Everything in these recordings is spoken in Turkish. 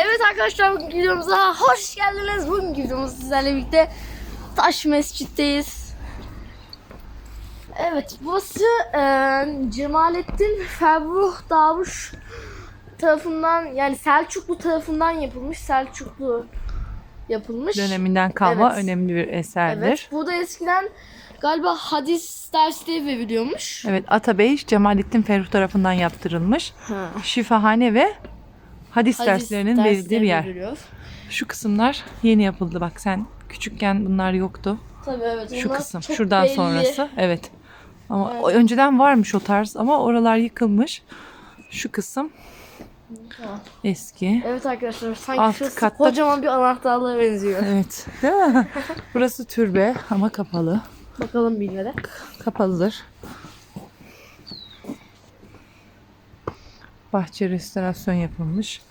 Evet arkadaşlar bugün videomuza hoş geldiniz. Bugün videomuz sizlerle birlikte Taş Mescid'deyiz. Evet burası e, Cemalettin Ferruh Davuş tarafından yani Selçuklu tarafından yapılmış. Selçuklu yapılmış. Döneminden kalma Evet. önemli bir eserdir. Evet. Evet. Burada eskiden galiba hadis dersleri veriliyormuş. Atabey Cemalettin Ferruh tarafından yaptırılmış. Ha. Şifahane ve hadis, Hadis derslerinin verildiği bir yer. veriliyor. Şu kısımlar yeni yapıldı bak sen küçükken bunlar yoktu. Tabii evet. Şu kısım şuradan belli. sonrası evet. Ama Evet. önceden varmış o tarz ama oralar yıkılmış. Şu kısım Ha. eski. Evet arkadaşlar sanki Alt şurası katta- kocaman bir anahtarlığa benziyor. Evet. Değil mi? Burası türbe ama kapalı. Bakalım bilmeden. Kapalıdır. Bahçe restorasyon yapılmış.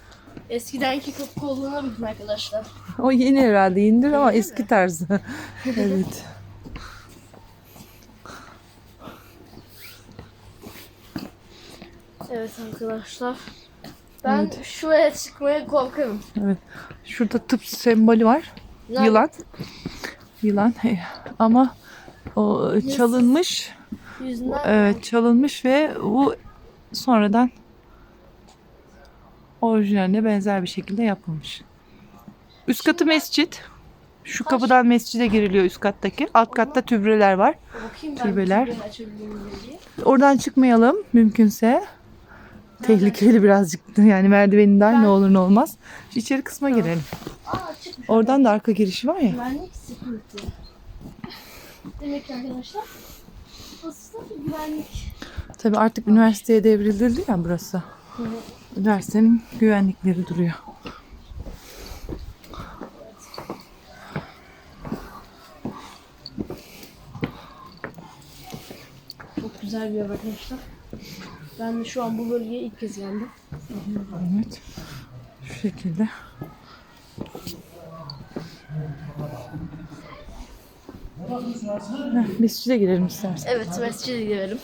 Eskidenki kapı kolluğuna bakın arkadaşlar. O yeni herhalde indir ama eski tarzı. evet. Evet arkadaşlar. Ben Evet. şuraya çıkmaya korkarım. Evet. Şurada tıp sembolü var. Yani Yılan. Yılan. Ama o çalınmış. Yüzünden Evet, çalınmış ve bu sonradan orijinaline benzer bir şekilde yapılmış. Üst katı mescit. Şu kapıdan mescide giriliyor üst kattaki. Alt katta tübreler var. türbeler. Oradan çıkmayalım mümkünse. Tehlikeli birazcık yani merdiveninden ne olur ne olmaz. İçeri kısma girelim. Oradan da arka girişi var ya. Güvenlik sıkıntı. Demek ki arkadaşlar güvenlik. Tabii artık üniversiteye devrildi ya burası. Üniversitenin güvenlikleri duruyor. Çok güzel bir yer arkadaşlar. Ben de şu an bu bölgeye ilk kez geldim. Evet. Şu şekilde. Heh, Mescide girelim istersen. Evet mescide girelim.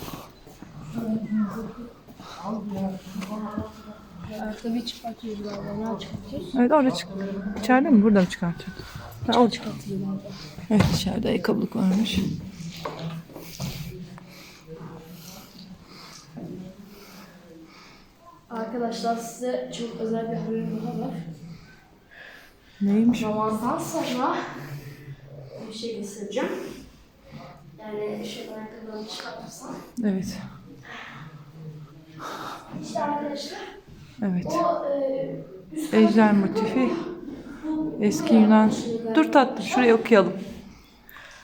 Ayakkabıyı çıkartıyoruz galiba. Ne çıkartıyoruz? Evet orada çık. İçeride mi? Burada mı çıkartıyor? Ha, o Çıkartıyoruz. Evet içeride ayakkabılık varmış. Arkadaşlar size çok özel bir haberim daha var. Neymiş? Namazdan sonra bir şey göstereceğim. Yani şu ayakkabılarımı çıkartırsam. Evet. İşte arkadaşlar Evet. o e, Ejder motifi. Eski Yunan. Dur tatlım şuraya okuyalım.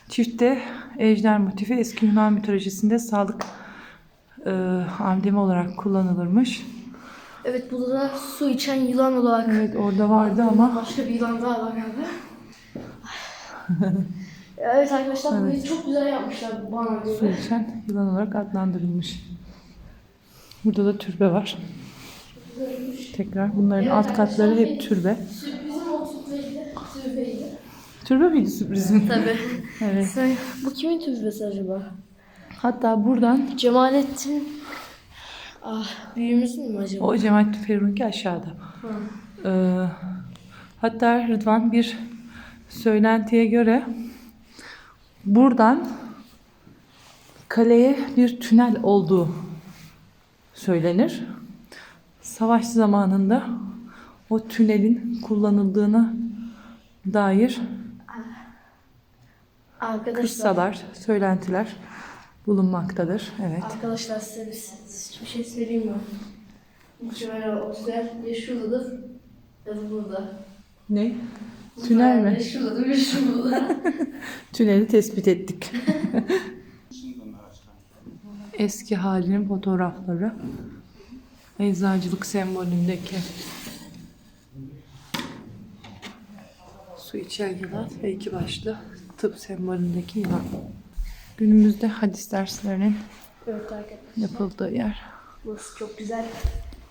Çifte ejder motifi eski Yunan mitolojisinde sağlık e, amblemi olarak kullanılırmış. Evet burada da su içen yılan olarak Evet orada vardı ama başka bir yılan daha var galiba. evet arkadaşlar burayı çok güzel yapmışlar bana su göre. içen yılan olarak adlandırılmış. Burada da türbe var. Tekrar bunların Evet alt katları hep türbe. Sürprizim o türbeydi. Türbeydi. Türbe miydi sürprizin? Tabii. Evet. Bu kimin türbesi acaba? Hatta buradan Cemalettin Ah, büyüğümüzün mü acaba? o Cemalettin Ferruh'unki aşağıda. Ee, hatta Rıdvan bir söylentiye göre buradan kaleye bir tünel olduğu söylenir. Savaş zamanında o tünelin kullanıldığına dair Arkadaşlar, kıssalar, söylentiler bulunmaktadır. Evet. arkadaşlar size bir, size bir şey söyleyeyim mi? Muhtemelen o tünel ya şuradadır ya da burada. Ne? Tünel mi? Ya şuradadır ya şurada. Tüneli tespit ettik. Eski halinin fotoğrafları. Eczacılık sembolündeki su içen yılan ve iki başlı tıp sembolündeki yılan. Günümüzde hadis derslerinin evet yapıldığı yer. Burası çok güzel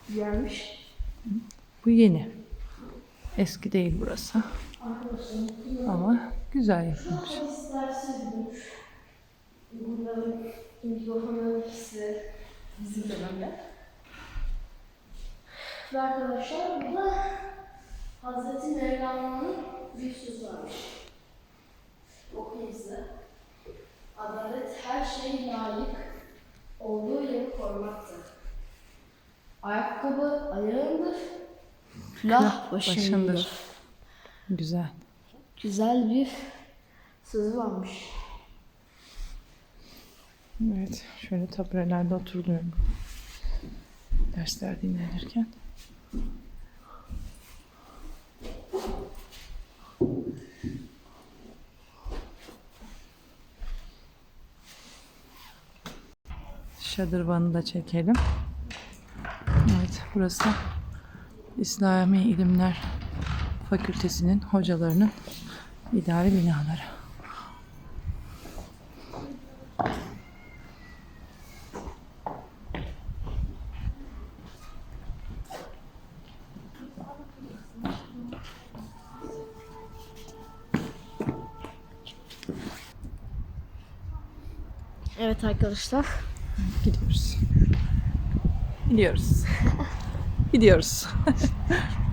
bir yermiş. Bu yeni. Eski değil burası. Ama güzel yapılmış. Bunların mikrofonu size bizim dönemde. Ve arkadaşlar burada Hazreti Mevlana'nın bir sözü varmış. Okuyayım size. Adalet her şeye layık olduğu yeri korumaktır. Ayakkabı ayağındır, külah başındır. başındır. Güzel. Güzel bir sözü varmış. Evet, şöyle taburelerde oturuluyorum. Dersler dinlenirken. Şadırvanı da çekelim. Evet, burası İslami İlimler Fakültesinin hocalarının idari binaları. Evet arkadaşlar. Gidiyoruz. Gidiyoruz. Gidiyoruz.